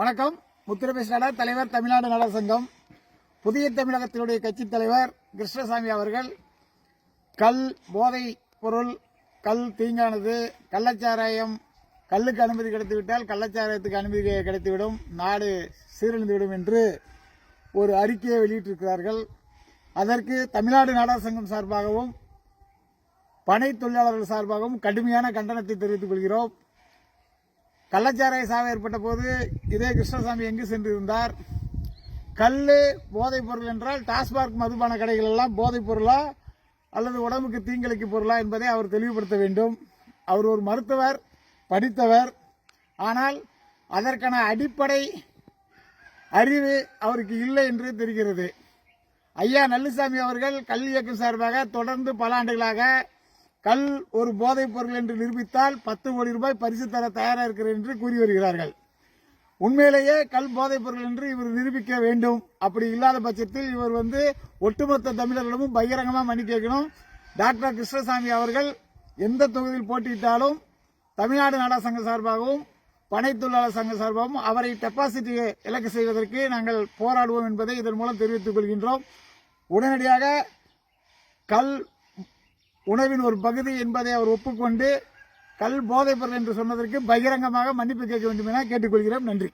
வணக்கம். முத்திரபேஷ் நட தலைவர் தமிழ்நாடு நட சங்கம். புதிய தமிழகத்தினுடைய கட்சித் தலைவர் கிருஷ்ணசாமி அவர்கள் கல் போதை பொருள் கல் தீங்கானது கள்ளச்சாராயம் கல்லுக்கு அனுமதி கிடைத்துவிட்டால் கள்ளச்சாராயத்துக்கு அனுமதி கிடைத்துவிடும் நாடு சீரழிந்துவிடும் என்று ஒரு அறிக்கையை வெளியிட்டிருக்கிறார்கள். அதற்கு தமிழ்நாடு நாடக சங்கம் சார்பாகவும் பனை தொழிலாளர்கள் சார்பாகவும் கடுமையான கண்டனத்தை தெரிவித்துக் கொள்கிறோம். கள்ளச்சாராய சாவு ஏற்பட்ட போது இதே கிருஷ்ணசாமி எங்கு சென்றிருந்தார்? கல் போதைப் பொருள் என்றால் டாஸ்மார்க் மதுபான கடைகள் எல்லாம் போதைப் பொருளா அல்லது உடம்புக்கு தீங்கிழைக்கும் பொருளா என்பதை அவர் தெளிவுபடுத்த வேண்டும். அவர் ஒரு மருத்துவர் படித்தவர். ஆனால் அதற்கான அடிப்படை அறிவு அவருக்கு இல்லை என்று தெரிகிறது. ஐயா நல்லுசாமி அவர்கள் கல் இயக்கம் சார்பாக தொடர்ந்து பல ஆண்டுகளாக கல் ஒரு போதைப் பொருள் என்று நிரூபித்தால் பத்து கோடி ரூபாய் பரிசு தர தயாராக இருக்கிறேன் என்று கூறி வருகிறார்கள். உண்மையிலேயே கல் போதைப் பொருள் என்று இவர் நிரூபிக்க வேண்டும். அப்படி இல்லாத பட்சத்தில் இவர் வந்து ஒட்டுமொத்த தமிழர்களிடமும் பகிரங்கமாக மணி கேட்கணும். டாக்டர் கிருஷ்ணசாமி அவர்கள் எந்த தொகுதியில் போட்டியிட்டாலும் தமிழ்நாடு நாடா சங்க சார்பாகவும் பனை தொழிலாளர் சங்க சார்பாகவும் அவரை டெபாசிட்டியை இலக்கு செய்வதற்கு நாங்கள் போராடுவோம் என்பதை இதன் மூலம் தெரிவித்துக் கொள்கின்றோம். உடனடியாக கல் உணவின் ஒரு பகுதி என்பதை அவர் ஒப்புக்கொண்டு கல் போதைப்பொருள் என்று சொன்னதற்கு பகிரங்கமாக மன்னிப்பு கேட்க வேண்டும் என கேட்டுக்கொள்கிறோம். நன்றி.